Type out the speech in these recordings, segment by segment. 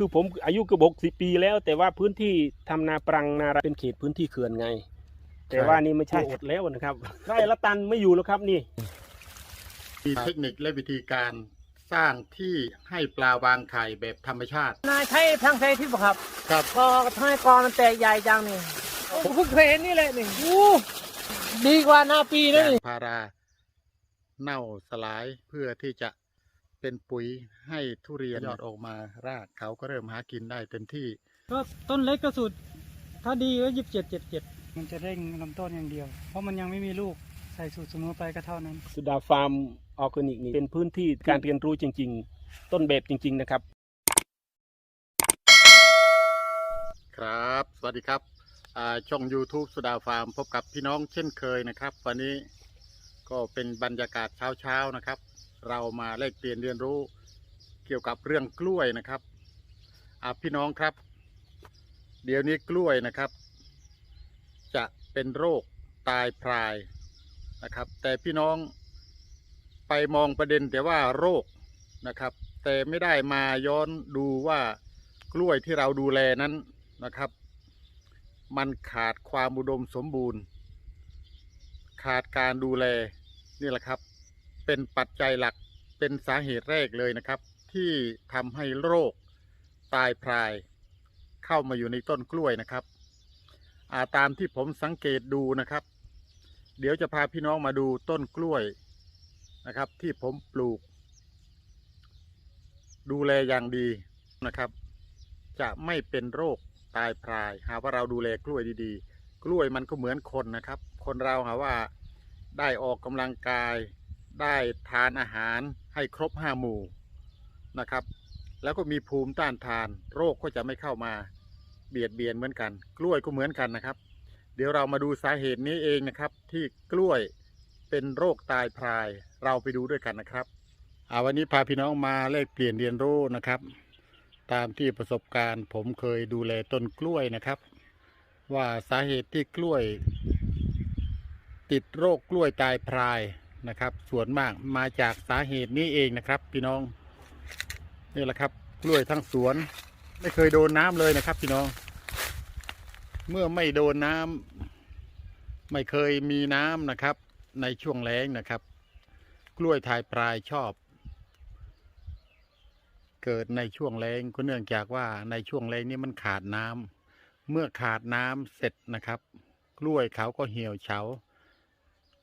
คือผมอายุเกือบหกสิบปีแล้ว แต่ว่าพื้นที่ทำนาปรังนาราเป็นเขตพื้นที่เขื่อนไง แต่ว่านี่ไม่ใช่อดแล้วนะครับไร่ละตันไม่อยู่แล้วครับนี่มีเทคนิคและวิธีการสร้างที่ให้ปลาวางไข่แบบธรรมชาติ นายใช้ทางไซที่บ่ครับ ครับกอทำไมกอมันแตกใหญ่จังนี่ผมเพิ่งเคยเห็นนี่แหละนี่อู้ดีกว่าหน้าปีนะยางนี่พารา เน่าสลายเพื่อที่จะ เป็นปุ๋ยให้ทุเรียนยอดออกมารากเขาก็เริ่มหากินได้เต็มที่ ก็ต้นเล็กก็สุด ถ้าดีก็ยี่สิบเจ็ดเจ็ดเจ็ดมันจะเร่งลำต้นอย่างเดียว เพราะมันยังไม่มีลูกใส่สูตรเสมอไปก็เท่านั้น สุดาฟาร์มออร์แกนิกนี่เป็นพื้นที่การเรียนรู้จริง ๆ ต้นแบบจริง ๆ นะครับ ครับ สวัสดีครับอ่าช่อง YouTube สุดาฟาร์มพบกับพี่น้องเช่นเคยนะครับ วันนี้ก็เป็นบรรยากาศเช้าๆนะครับ เรามาแลกเปลี่ยนเรียนรู้เกี่ยวกับเรื่องกล้วยนะครับอาพี่น้องครับ เดี๋ยวนี้กล้วยนะครับ จะเป็นโรคตายพรายนะครับ แต่พี่น้องไปมองประเด็นแต่ว่าโรคนะครับ แต่ไม่ได้มาย้อนดูว่ากล้วยที่เราดูแลนั้นนะครับ มันขาดความอุดมสมบูรณ์ ขาดการดูแลนี่แหละครับ เป็นปัจจัยหลักเป็นสาเหตุแรกเลยนะครับ ที่ทำให้โรคตายพราย เข้ามาอยู่ในต้นกล้วยนะครับาตามที่ผมสังเกตดูนะครับ เดี๋ยวจะพาพี่น้องมาดูต้นกล้วยนะครับ ที่ผมปลูก ดูแลอย่างดีนะครับ จะไม่เป็นโรคตายพราย หาว่าเราดูแลกล้วยดีๆ กล้วยมันก็เหมือนคนนะครับ คนเราหาว่าได้ออกกำลังกาย ได้ทานอาหารให้ครบห้าหมู่นะครับ แล้วก็มีภูมิต้านทาน โรคก็จะไม่เข้ามาเบียดเบียนเหมือนกัน กล้วยก็เหมือนกันนะครับ เดี๋ยวเรามาดูสาเหตุนี้เองนะครับ ที่กล้วยเป็นโรคตายพราย เราไปดูด้วยกันนะครับอ่าวันนี้พาพี่น้องมาแลกเปลี่ยนเรียนรู้นะครับ ตามที่ประสบการณ์ ผมเคยดูแลต้นกล้วยนะครับ ว่าสาเหตุที่กล้วย ติดโรคกล้วยตายพราย นะครับ ส่วนมากมาจากสาเหตุนี้เองนะครับ พี่น้องนี่แหละครับ กล้วยทั้งสวน ไม่เคยโดนน้ำเลยนะครับ พี่น้อง เมื่อไม่โดนน้ำไม่เคยมีน้ำนะครับ ในช่วงแล้งนะครับ กล้วยทายพรายชอบ เกิดในช่วงแล้งก็เนื่องจากว่าในช่วงแล้งนี้มันขาดน้ำเมื่อขาดน้ำเสร็จนะครับ กล้วยเขาก็เหี่ยวเฉา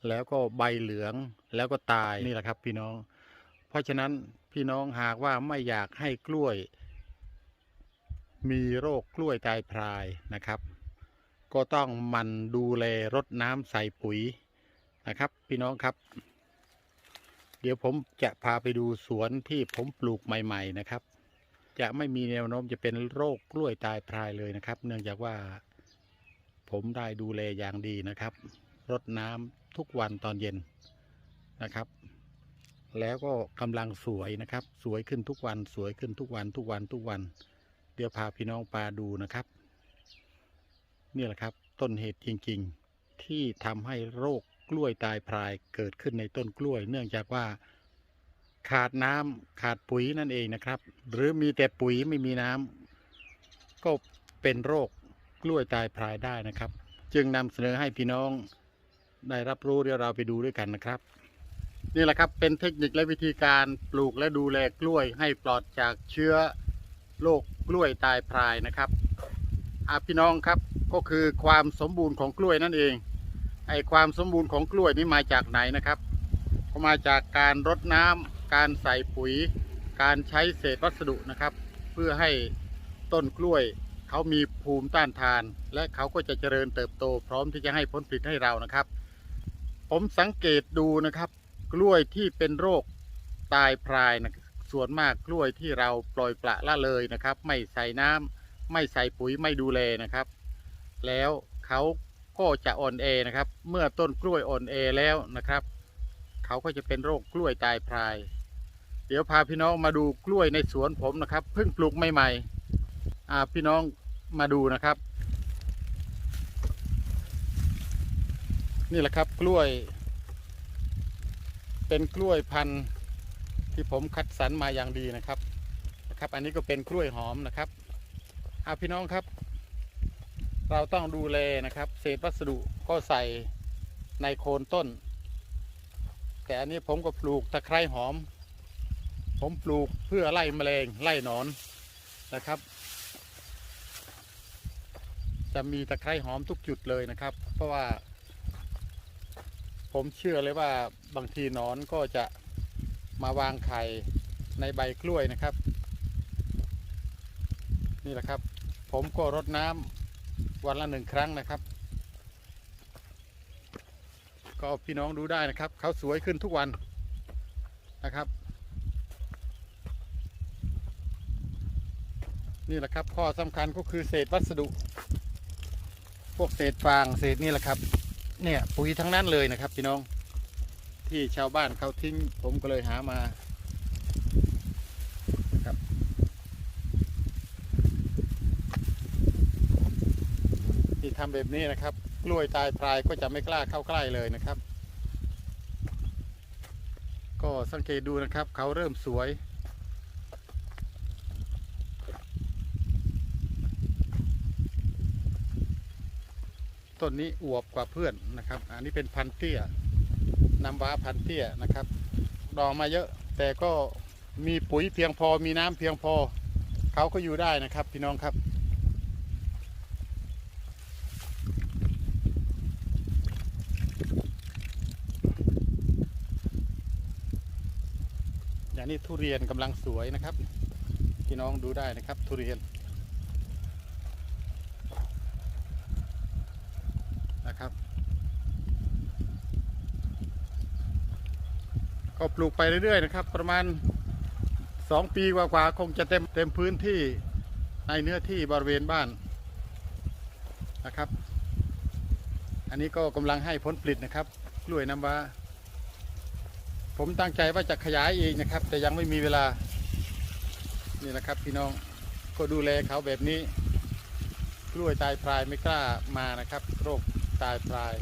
แล้วก็ใบเหลืองแล้วก็ตายนี่แหละครับ พี่น้อง เพราะฉะนั้นพี่น้องหากว่าไม่อยากให้กล้วย มีโรคกล้วยตายพรายนะครับ ก็ต้องมันดูแลรดน้ำใส่ปุ๋ยนะครับ พี่น้องครับ เดี๋ยวผมจะพาไปดูสวนที่ผมปลูกใหม่ ๆ นะครับ จะไม่มีแนวโน้มจะเป็นโรคกล้วยตายพรายเลยนะครับ เนื่องจากว่าผมได้ดูแลอย่างดีนะครับรดน้ำ ทุกวันตอนเย็นนะครับ แล้วก็กำลังสวยนะครับ สวยขึ้นทุกวันสวยขึ้นทุกวันทุกวันทุกวัน เดี๋ยวพาพี่น้องปลาดูนะครับนี่แหละครับต้นเหตุจริงๆที่ทำให้โรคกล้วยตายพรายเกิดขึ้นในต้นกล้วย เนื่องจากว่าขาดน้ำขาดปุ๋ยนั่นเองนะครับ หรือมีแต่ปุ๋ยไม่มีน้ำก็เป็นโรคกล้วยตายพรายได้นะครับ จึงนำเสนอให้พี่น้อง ได้รับรู้เดี๋ยวเราไปดูด้วยกันนะครับ นี่แหละครับเป็นเทคนิคและวิธีการปลูกและดูแลกล้วยให้ปลอดจากเชื้อโรคกล้วยตายพรายนะครับอะพี่น้องครับก็คือความสมบูรณ์ของกล้วยนั่นเองไอความสมบูรณ์ของกล้วยนี้มาจากไหนนะครับ ก็มาจากการรดน้ำการใส่ปุ๋ย การใช้เศษวัสดุนะครับ เพื่อให้ต้นกล้วยเขามีภูมิต้านทาน และเขาก็จะเจริญเติบโต พร้อมที่จะให้ผลผลิตให้เรานะครับ ผมสังเกตดูนะครับ กล้วยที่เป็นโรคตายพรายนะส่วนมากกล้วยที่เราปล่อยปละละเลยนะครับ ไม่ใส่น้ำไม่ใส่ปุ๋ยไม่ดูแลนะครับ แล้วเขาก็จะอ่อนแอนะครับ เมื่อต้นกล้วยอ่อนแอแล้วนะครับ เขาก็จะเป็นโรคกล้วยตายพราย เดี๋ยวพาพี่น้องมาดูกล้วยในสวนผมนะครับ เพิ่งปลูกใหม่ๆพี่น้องมาดูนะครับ นี่แหละครับกล้วย เป็นกล้วยพันธุ์ที่ผมคัดสรรมาอย่างดีนะครับนะครับ อันนี้ก็เป็นกล้วยหอมนะครับอาพี่น้องครับ เราต้องดูแลนะครับ เศษวัสดุก็ใส่ในโคนต้น แต่อันนี้ผมก็ปลูกตะไคร้หอม ผมปลูกเพื่อไล่แมลงไล่หนอนนะครับ จะมีตะไคร้หอมทุกจุดเลยนะครับ เพราะว่า ผมเชื่อเลยว่าบางทีนอนก็จะมาวางไข่ในใบกล้วยนะครับ นี่แหละครับ ผมก็รดน้ำวันละหนึ่งครั้งนะครับ ก็พี่น้องดูได้นะครับ เขาสวยขึ้นทุกวันนะครับนี่แหละครับข้อสำคัญก็คือเศษวัสดุ พวกเศษฟางเศษนี่แหละครับ เนี่ยปุ๋ยทั้งนั้นเลยนะครับพี่น้อง ที่ชาวบ้านเขาทิ้งผมก็เลยหามาครับที่ทำแบบนี้นะครับ กล้วยตายพรายก็จะไม่กล้าเข้าใกล้เลยนะครับ ก็สังเกตดูนะครับเขาเริ่มสวย ต้นนี้อวบกว่าเพื่อนนะครับ อันนี้เป็นพันเตี้ยน้ำว้าพันเตี้ยนะครับ ดอกมาเยอะ แต่ก็มีปุ๋ยเพียงพอ มีน้ำเพียงพอ เขาก็อยู่ได้นะครับ พี่น้องครับ อย่างนี้ทุเรียนกำลังสวยนะครับ พี่น้องดูได้นะครับทุเรียน นะครับ ก็ปลูกไปเรื่อยๆนะครับ ประมาณสองปีกว่าๆคงจะเต็มเต็มพื้นที่ในเนื้อที่บริเวณบ้านนะครับ อันนี้ก็กำลังให้ผลผลิตนะครับกล้วยน้ำว้า ผมตั้งใจว่าจะขยายอีกนะครับ แต่ยังไม่มีเวลา นี่นะครับพี่น้องก็ดูแลเขาแบบนี้กล้วยตายพรายไม่กล้ามานะครับ โรค ตายพราย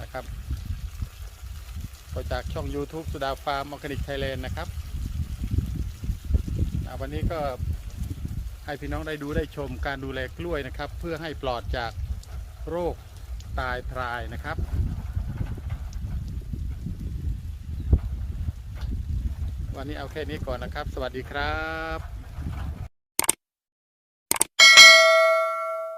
นะครับก็จากช่อง YouTube สุดาฟาร์มออร์แกนิกไทยแลนด์นะครับวันนี้ก็ให้พี่น้องได้ดูได้ชมการดูแลกล้วยนะครับ เพื่อให้ปลอดจากโรคตายพรายนะครับวันนี้เอาแค่นี้ก่อนนะครับ สวัสดีครับ